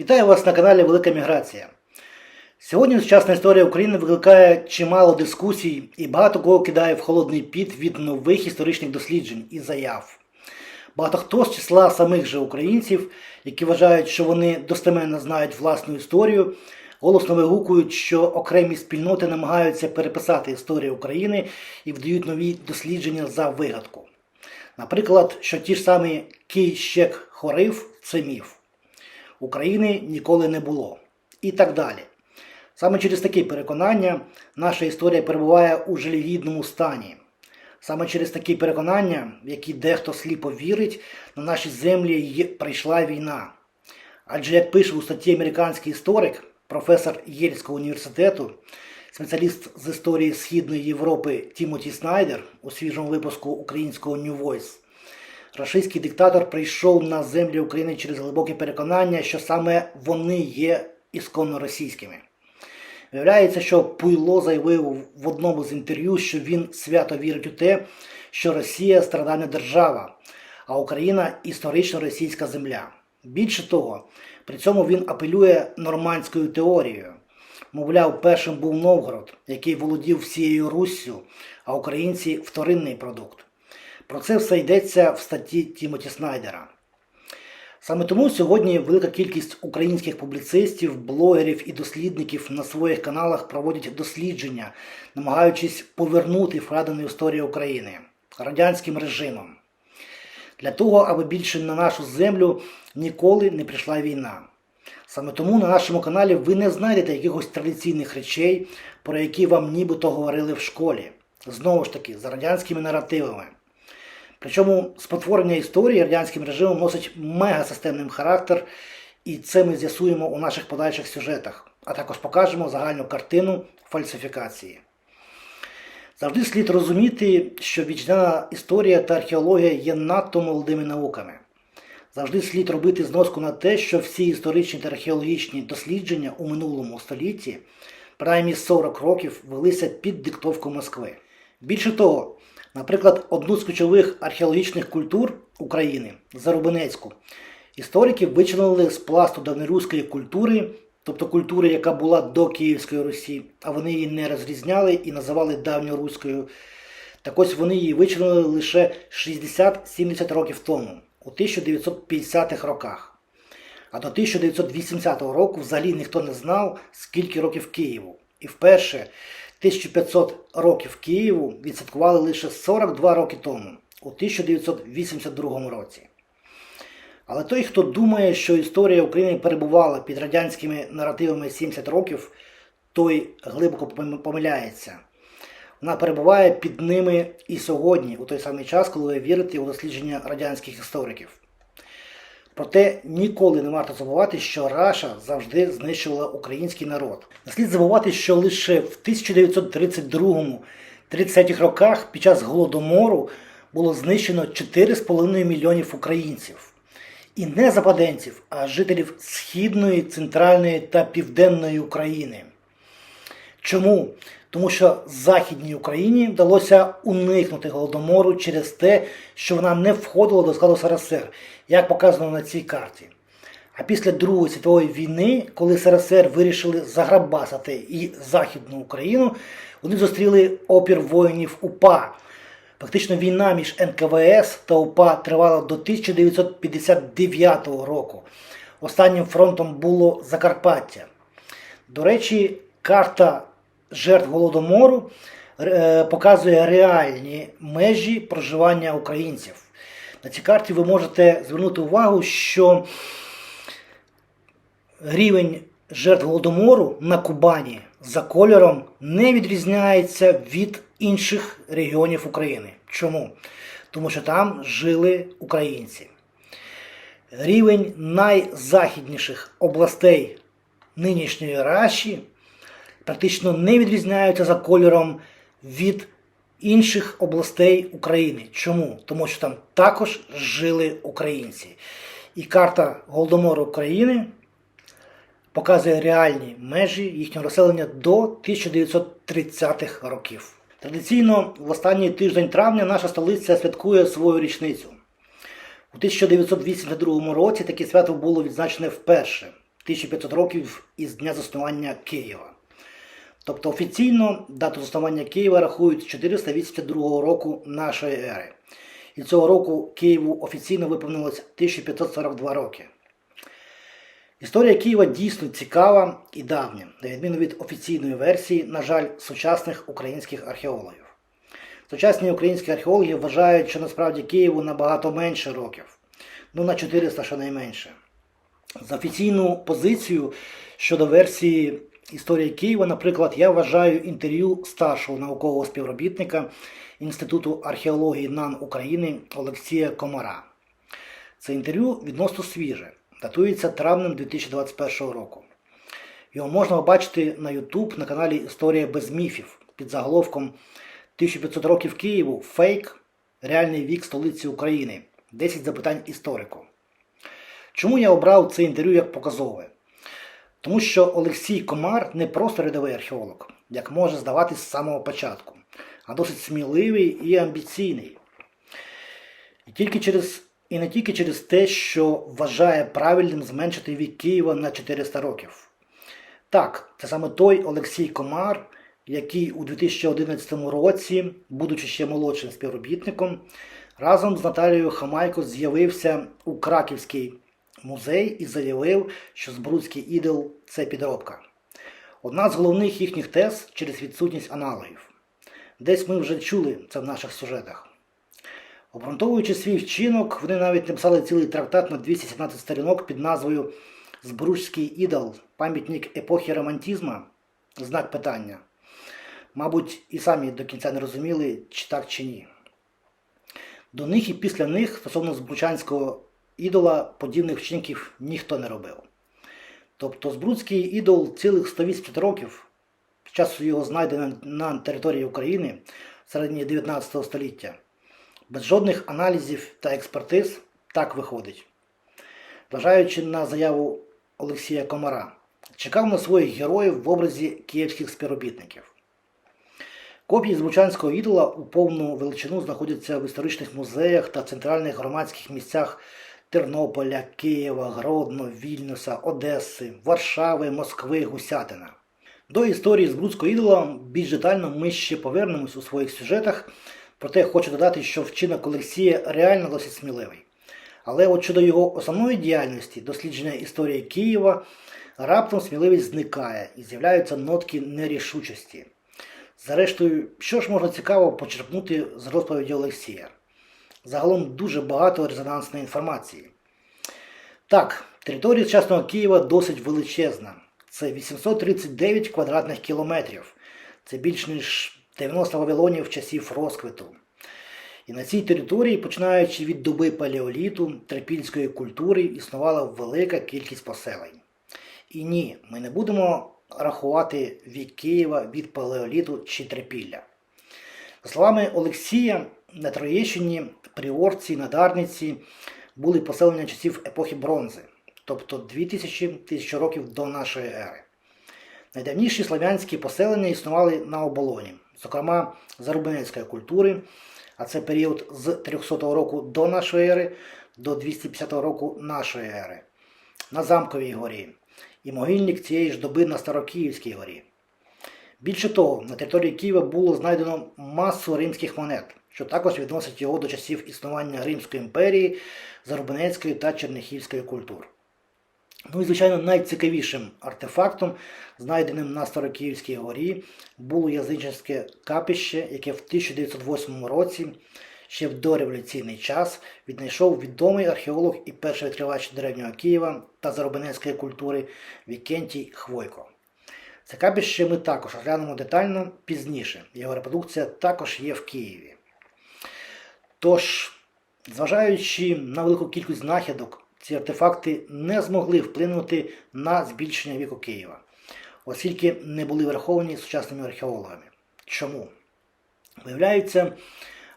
Вітаю вас на каналі Велика Міграція. Сьогодні сучасна історія України викликає чимало дискусій і багато кого кидає в холодний піт від нових історичних досліджень і заяв. Багато хто з числа самих же українців, які вважають, що вони достеменно знають власну історію, голосно вигукують, що окремі спільноти намагаються переписати історію України і вдають нові дослідження за вигадку. Наприклад, що ті ж самі Кийщек Хорив це міф. України ніколи не було. І так далі. Саме через такі переконання наша історія перебуває у жалюгідному стані. Саме через такі переконання, в які дехто сліпо вірить, на наші землі прийшла війна. Адже, як пише у статті американський історик, професор Єльського університету, спеціаліст з історії Східної Європи Тімоті Снайдер у свіжому випуску українського New Voice, Рашистський диктатор прийшов на землі України через глибоке переконання, що саме вони є ісконно російськими. Виявляється, що Пуйло заявив в одному з інтерв'ю, що він свято вірить у те, що Росія страдальна держава, а Україна історично російська земля. Більше того, при цьому він апелює нормандською теорією. Мовляв, першим був Новгород, який володів всією Руссю, а українці вторинний продукт. Про це все йдеться в статті Тімоті Снайдера. Саме тому сьогодні велика кількість українських публіцистів, блогерів і дослідників на своїх каналах проводять дослідження, намагаючись повернути вкрадену історію України радянським режимом. Для того, аби більше на нашу землю ніколи не прийшла війна. Саме тому на нашому каналі ви не знайдете якихось традиційних речей, про які вам нібито говорили в школі. Знову ж таки, за радянськими наративами. Причому спотворення історії радянським режимом носить мегасистемним характер, і це ми з'ясуємо у наших подальших сюжетах, а також покажемо загальну картину фальсифікації. Завжди слід розуміти, що вічна історія та археологія є надто молодими науками. Завжди слід робити зноску на те, що всі історичні та археологічні дослідження у минулому столітті, принаймні 40 років, велися під диктовку Москви. Більше того, Наприклад, одну з ключових археологічних культур України Зарубинецьку, історики вичленили з пласту давньоруської культури, тобто культури, яка була до Київської Русі, а вони її не розрізняли і називали давньоруською. Так ось вони її вичленили лише 60-70 років тому, у 1950-х роках. А до 1980 року взагалі ніхто не знав, скільки років Києву. І вперше 1500 років Києву відсвяткували лише 42 роки тому, у 1982 році. Але той, хто думає, що історія України перебувала під радянськими наративами 70 років, той глибоко помиляється. Вона перебуває під ними і сьогодні, у той самий час, коли ви вірите у дослідження радянських істориків. Проте ніколи не варто забувати, що Раша завжди знищувала український народ. Не слід забувати, що лише в 1932-30 роках під час голодомору було знищено 4,5 мільйонів українців. І не западенців, а жителів Східної, Центральної та Південної України. Чому? Тому що Західній Україні вдалося уникнути голодомору через те, що вона не входила до складу СРСР, як показано на цій карті. А після Другої світової війни, коли СРСР вирішили заграбасити і Західну Україну, вони зустріли опір воїнів УПА. Фактично війна між НКВС та УПА тривала до 1959 року. Останнім фронтом було Закарпаття. До речі, карта жертв голодомору е, показує реальні межі проживання українців. На цій карті ви можете звернути увагу, що рівень жертв голодомору на Кубані за кольором не відрізняється від інших регіонів України. Чому? Тому що там жили українці. Рівень найзахідніших областей нинішньої Раші практично не відрізняються за кольором від інших областей України. Чому? Тому що там також жили українці. І карта Голодомору України показує реальні межі їхнього розселення до 1930-х років. Традиційно в останній тиждень травня наша столиця святкує свою річницю. У 1982 році таке свято було відзначене вперше. 1500 років із дня заснування Києва. Тобто офіційно дату заснування Києва рахують з 482 року нашої ери. І цього року Києву офіційно виповнилось 1542 роки. Історія Києва дійсно цікава і давня, на відміну від офіційної версії, на жаль, сучасних українських археологів. Сучасні українські археологи вважають, що насправді Києву набагато менше років, ну на 400 щонайменше. За офіційну позицію щодо версії історії Києва, наприклад, я вважаю інтерв'ю старшого наукового співробітника Інституту археології НАН України Олексія Комара. Це інтерв'ю відносно свіже, датується травнем 2021 року. Його можна побачити на YouTube на каналі Історія без міфів під заголовком 1500 років Києву фейк, реальний вік столиці України. 10 запитань історику. Чому я обрав це інтерв'ю як показове? Тому що Олексій Комар не просто рядовий археолог, як може здаватись з самого початку, а досить сміливий і амбіційний. І, тільки через, і не тільки через те, що вважає правильним зменшити вік Києва на 400 років. Так, це саме той Олексій Комар, який у 2011 році, будучи ще молодшим співробітником, разом з Наталією Хамайко з'явився у Краківський музей і заявив, що Збруцький ідол це підробка. Одна з головних їхніх тез через відсутність аналогів. Десь ми вже чули це в наших сюжетах. Обґрунтовуючи свій вчинок, вони навіть написали цілий трактат на 217 сторінок під назвою Збруцький ідол, пам'ятник епохи романтизму, знак питання. Мабуть, і самі до кінця не розуміли, чи так чи ні. До них і після них стосовно збручанського ідола подібних вчинків ніхто не робив. Тобто Збруцький ідол цілих 180 років, з часу його знайдено на території України в середині 19 століття, без жодних аналізів та експертиз так виходить. Зважаючи на заяву Олексія Комара, чекав на своїх героїв в образі київських співробітників. Копії звучанського ідола у повну величину знаходяться в історичних музеях та центральних громадських місцях Тернополя, Києва, Гродно, Вільнюса, Одеси, Варшави, Москви, Гусятина. До історії з Збруцького ідола більш детально ми ще повернемось у своїх сюжетах, проте хочу додати, що вчинок Олексія реально досить сміливий. Але от щодо його основної діяльності, дослідження історії Києва, раптом сміливість зникає і з'являються нотки нерішучості. Зрештою, що ж можна цікаво почерпнути з розповіді Олексія? Загалом дуже багато резонансної інформації. Так, територія сучасного Києва досить величезна. Це 839 квадратних кілометрів. Це більш ніж 90 вавилонів часів розквіту. І на цій території, починаючи від доби палеоліту, трипільської культури, існувала велика кількість поселень. І ні, ми не будемо рахувати вік Києва від палеоліту чи трипілля. За словами Олексія, на Троєщині, Приорці, на Дарниці були поселення часів епохи бронзи, тобто 2000 тисяч років до нашої ери. Найдавніші славянські поселення існували на оболоні, зокрема Зарубинецької культури, а це період з 300 року до нашої ери до 250 року нашої ери, на Замковій горі і могильник цієї ж доби на Старокиївській горі. Більше того, на території Києва було знайдено масу римських монет, що також відносить його до часів існування Римської імперії, Зарубинецької та Черняхівської культур. Ну і, звичайно, найцікавішим артефактом, знайденим на Старокиївській горі, було язичницьке капище, яке в 1908 році, ще в дореволюційний час, віднайшов відомий археолог і перший відкривач древнього Києва та Зарубинецької культури Вікентій Хвойко. Це капище ми також розглянемо детально пізніше. Його репродукція також є в Києві. Тож, зважаючи на велику кількість знахідок, ці артефакти не змогли вплинути на збільшення віку Києва, оскільки не були враховані сучасними археологами. Чому? Виявляється,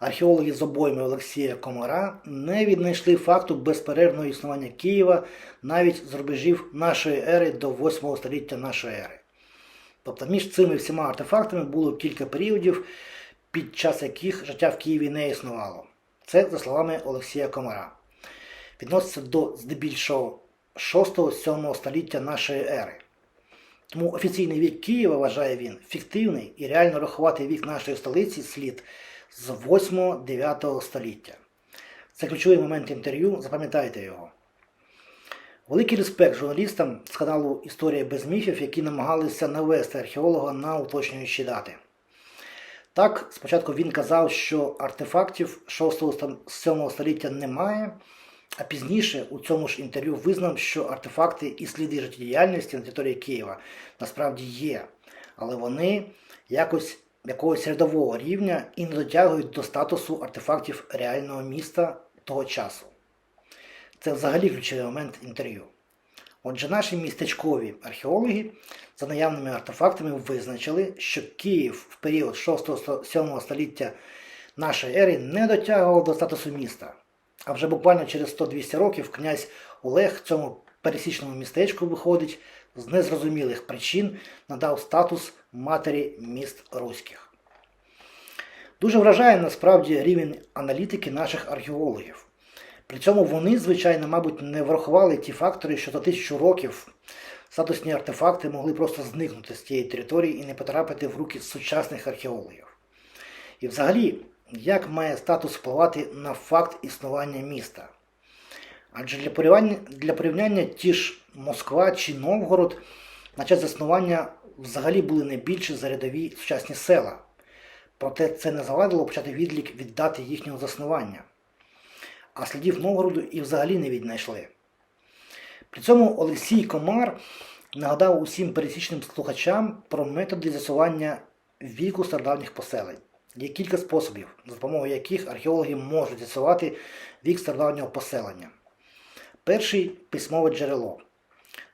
археологи з обойми Олексія Комара не віднайшли факту безперервного існування Києва навіть з рубежів нашої ери до 8 століття нашої ери. Тобто між цими всіма артефактами було кілька періодів, під час яких життя в Києві не існувало. Це за словами Олексія Комара. Відноситься до здебільшого 6-7 століття нашої ери. Тому офіційний вік Києва, вважає він, фіктивний і реально рахувати вік нашої столиці слід з 8-9 століття. Це ключовий момент інтерв'ю, запам'ятайте його. Великий респект журналістам з каналу Історія без міфів, які намагалися навести археолога на уточнюючі дати. Так, спочатку він казав, що артефактів 6-7 століття немає, а пізніше у цьому ж інтерв'ю визнав, що артефакти і сліди життєдіяльності на території Києва насправді є, але вони якось якогось рядового рівня і не дотягують до статусу артефактів реального міста того часу. Це взагалі ключовий момент інтерв'ю. Отже, наші містечкові археологи за наявними артефактами визначили, що Київ в період 6-7 століття нашої ери не дотягував до статусу міста. А вже буквально через 100-200 років князь Олег цьому пересічному містечку виходить з незрозумілих причин надав статус матері міст руських. Дуже вражає насправді рівень аналітики наших археологів. При цьому вони, звичайно, мабуть, не врахували ті фактори, що за тисячу років статусні артефакти могли просто зникнути з тієї території і не потрапити в руки сучасних археологів. І взагалі, як має статус впливати на факт існування міста? Адже для порівняння, для порівняння ті ж Москва чи Новгород на час заснування взагалі були не більше за рядові сучасні села. Проте це не завадило почати відлік від дати їхнього заснування. А слідів Новгороду і взагалі не віднайшли. При цьому Олексій Комар нагадав усім пересічним слухачам про методи з'ясування віку стародавніх поселень. Є кілька способів, за допомогою яких археологи можуть з'ясувати вік стародавнього поселення. Перший письмове джерело,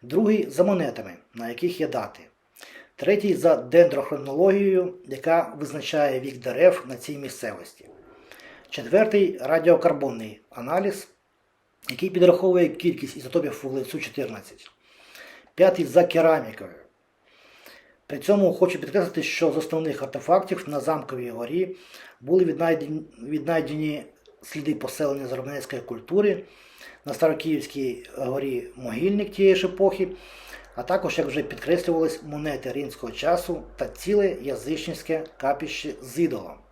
другий за монетами, на яких є дати, третій за дендрохронологією, яка визначає вік дерев на цій місцевості. Четвертий радіокарбонний аналіз, який підраховує кількість ізотопів вуглецю 14. П'ятий за керамікою. При цьому хочу підкреслити, що з основних артефактів на Замковій горі були віднайдені, віднайдені сліди поселення заробницької культури, на Старокиївській горі могильник тієї ж епохи, а також, як вже підкреслювалось, монети римського часу та ціле язичницьке капіще з ідолом.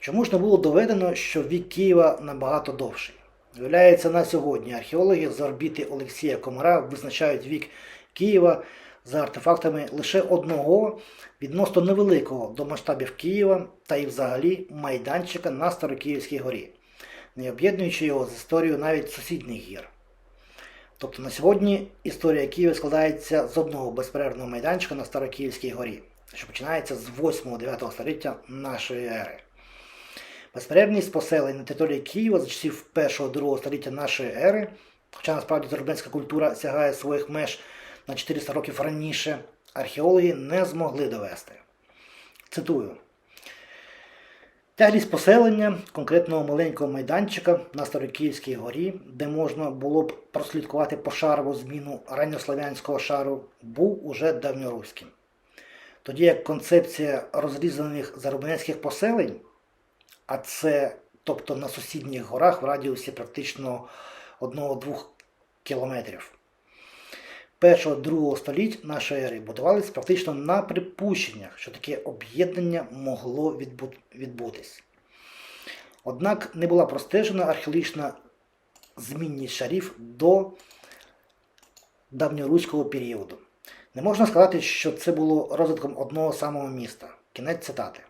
Чому ж не було доведено, що вік Києва набагато довший? Виявляється, на сьогодні археологи з орбіти Олексія Комара визначають вік Києва за артефактами лише одного відносно невеликого до масштабів Києва та і взагалі майданчика на Старокиївській горі, не об'єднуючи його з історією навіть сусідніх гір. Тобто на сьогодні історія Києва складається з одного безперервного майданчика на Старокиївській горі, що починається з 8-9 століття нашої ери. Безперервність поселень на території Києва за часів 1-2 століття нашої ери, хоча насправді зарубинська культура сягає своїх меж на 400 років раніше, археологи не змогли довести. Цитую. Тяглість поселення конкретного маленького майданчика на Старокиївській горі, де можна було б прослідкувати пошарову зміну ранньослов'янського шару, був уже давньоруським. Тоді як концепція розрізаних зарубинецьких поселень, а це тобто на сусідніх горах в радіусі практично 1-2 кілометрів, першого-другого століть нашої ери будувались практично на припущеннях, що таке об'єднання могло відбу- відбутись. Однак не була простежена археологічна змінність шарів до давньоруського періоду. Не можна сказати, що це було розвитком одного самого міста. Кінець цитати.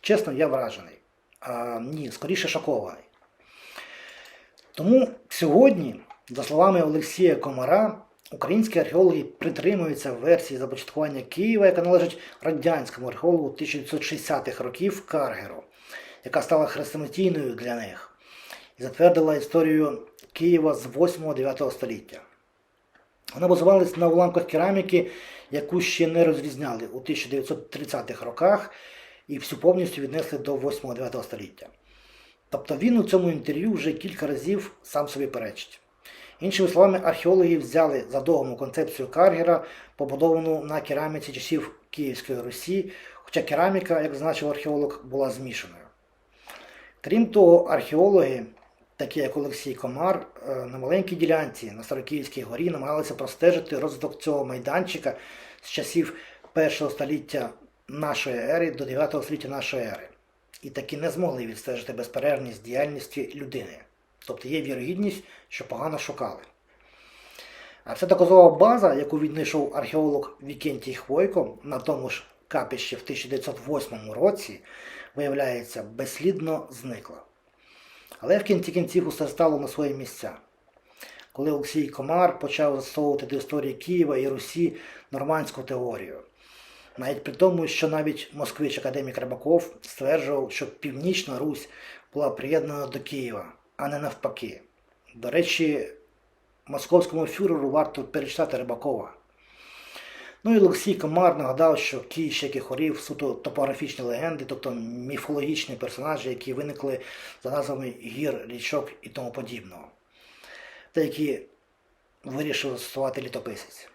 Чесно, я вражений. А, ні, скоріше шокований. Тому сьогодні, за словами Олексія Комара, українські археологи притримуються версії започаткування Києва, яка належить радянському археологу 1960-х років Каргеру, яка стала хрестоматійною для них і затвердила історію Києва з 8-9 століття. Вона базувалась на уламках кераміки, яку ще не розрізняли у 1930-х роках і всю повністю віднесли до 8-9 століття. Тобто він у цьому інтерв'ю вже кілька разів сам собі перечить. Іншими словами, археологи взяли задовгому концепцію Каргера, побудовану на кераміці часів Київської Русі, хоча кераміка, як зазначив археолог, була змішаною. Крім того, археологи такі як Олексій Комар, е, на маленькій ділянці на Старокиївській горі намагалися простежити розвиток цього майданчика з часів першого століття нашої ери до 9 століття нашої ери. І таки не змогли відстежити безперервність діяльності людини. Тобто є вірогідність, що погано шукали. А це доказова база, яку віднайшов археолог Вікентій Хвойко на тому ж капищі в 1908 році, виявляється, безслідно зникла. Але в кінці кінців усе стало на свої місця. Коли Олексій Комар почав застосовувати до історії Києва і Русі нормандську теорію. Навіть при тому, що навіть москвич академік Рибаков стверджував, що Північна Русь була приєднана до Києва, а не навпаки. До речі, московському фюреру варто перечитати Рибакова. Ну і Олексій Комар нагадав, що Київщик і хорів суто топографічні легенди, тобто міфологічні персонажі, які виникли за назвами гір, річок і тому подібного, та які вирішив застосувати літописець.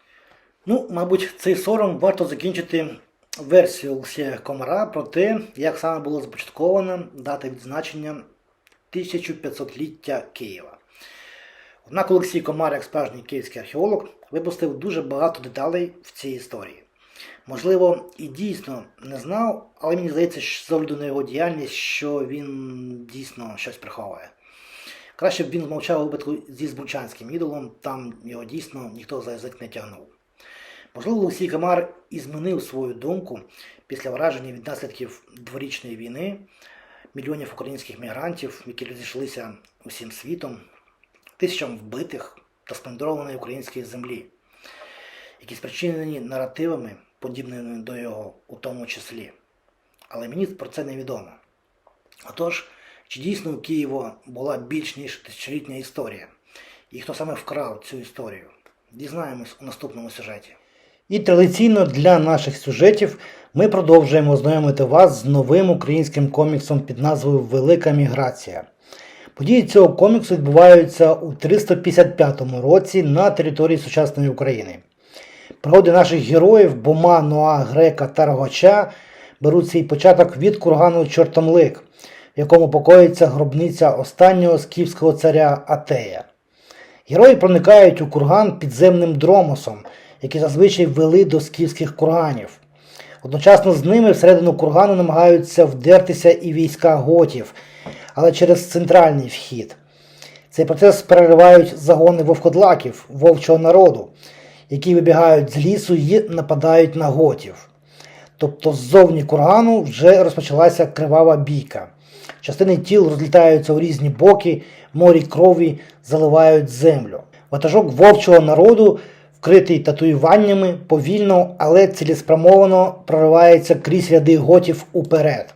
Ну, мабуть, цей сором варто закінчити версію Олексія Комара про те, як саме було започатковано дата відзначення 1500-ліття Києва. Однак Олексій Комар, як справжній київський археолог, випустив дуже багато деталей в цій історії. Можливо, і дійсно не знав, але мені здається, що з огляду на його діяльність, що він дійсно щось приховує. Краще б він змовчав у випадку зі Збручанським ідолом, там його дійсно ніхто за язик не тягнув. Можливо, Олексій Комар і змінив свою думку після враження від наслідків дворічної війни мільйонів українських мігрантів, які розійшлися усім світом, тисячам вбитих та сплюндрованої української землі, які спричинені наративами, подібними до його у тому числі. Але мені про це невідомо. Отож, чи дійсно у Києво була більш ніж тисячолітня історія? І хто саме вкрав цю історію? Дізнаємось у наступному сюжеті. І традиційно для наших сюжетів ми продовжуємо знайомити вас з новим українським коміксом під назвою Велика міграція. Події цього коміксу відбуваються у 355 році на території сучасної України. Пригоди наших героїв Бома, Ноа, Грека та Рогача беруть свій початок від кургану Чортомлик, в якому покоїться гробниця останнього скіфського царя Атея. Герої проникають у курган підземним дромосом, який зазвичай вели до скіфських курганів. Одночасно з ними всередину кургану намагаються вдертися і війська готів, але через центральний вхід. Цей процес переривають загони вовходлаків, вовчого народу, які вибігають з лісу і нападають на готів. Тобто ззовні кургану вже розпочалася кривава бійка. Частини тіл розлітаються у різні боки, морі крові заливають землю. Ватажок вовчого народу, вкритий татуюваннями, повільно, але цілеспрямовано проривається крізь ряди готів уперед.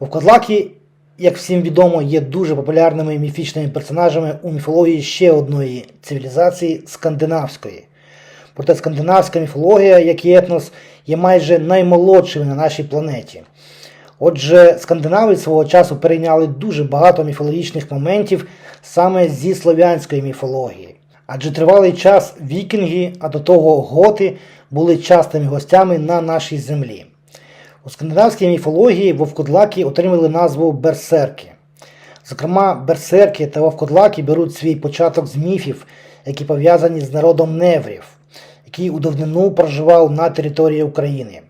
Вовкодлаки, як всім відомо, є дуже популярними міфічними персонажами у міфології ще одної цивілізації скандинавської. Проте скандинавська міфологія, як і етнос, є майже наймолодшими на нашій планеті. Отже, скандинави свого часу перейняли дуже багато міфологічних моментів саме зі слов'янської міфології. Адже тривалий час вікінги, а до того готи, були частими гостями на нашій землі. У скандинавській міфології вовкодлаки отримали назву берсерки. Зокрема, берсерки та вовкодлаки беруть свій початок з міфів, які пов'язані з народом неврів, який у давнину проживав на території України.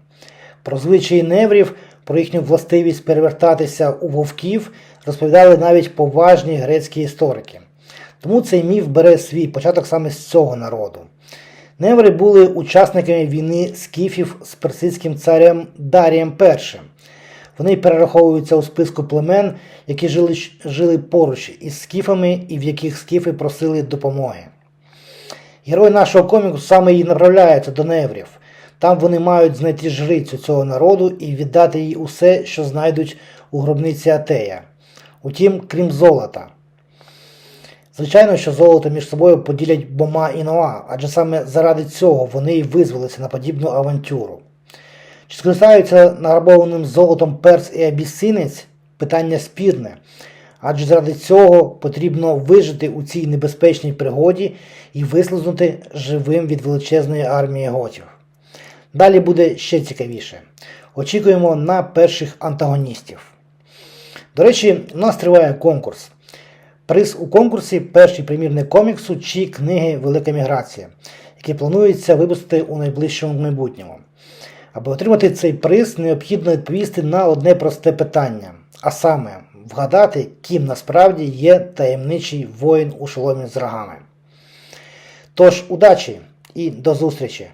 Про звичаї неврів, про їхню властивість перевертатися у вовків розповідали навіть поважні грецькі історики. Тому цей міф бере свій початок саме з цього народу. Неври були учасниками війни скіфів з персидським царем Дарієм І. Вони перераховуються у списку племен, які жили, жили поруч із скіфами і в яких скіфи просили допомоги. Герої нашого коміксу саме і направляються до неврів. Там вони мають знайти жрицю цього народу і віддати їй усе, що знайдуть у гробниці Атея. Утім, крім золота. Звичайно, що золото між собою поділять Бома і Ноа, адже саме заради цього вони й визвалися на подібну авантюру. Чи скористаються награбованим золотом перс і абісинець питання спірне, адже заради цього потрібно вижити у цій небезпечній пригоді і вислизнути живим від величезної армії готів. Далі буде ще цікавіше. Очікуємо на перших антагоністів. До речі, у нас триває конкурс. Приз у конкурсі перший примірник коміксу чи книги Велика міграція, який планується випустити у найближчому майбутньому. Аби отримати цей приз, необхідно відповісти на одне просте питання, а саме вгадати, ким насправді є таємничий воїн у шоломі з рогами. Тож, удачі і до зустрічі!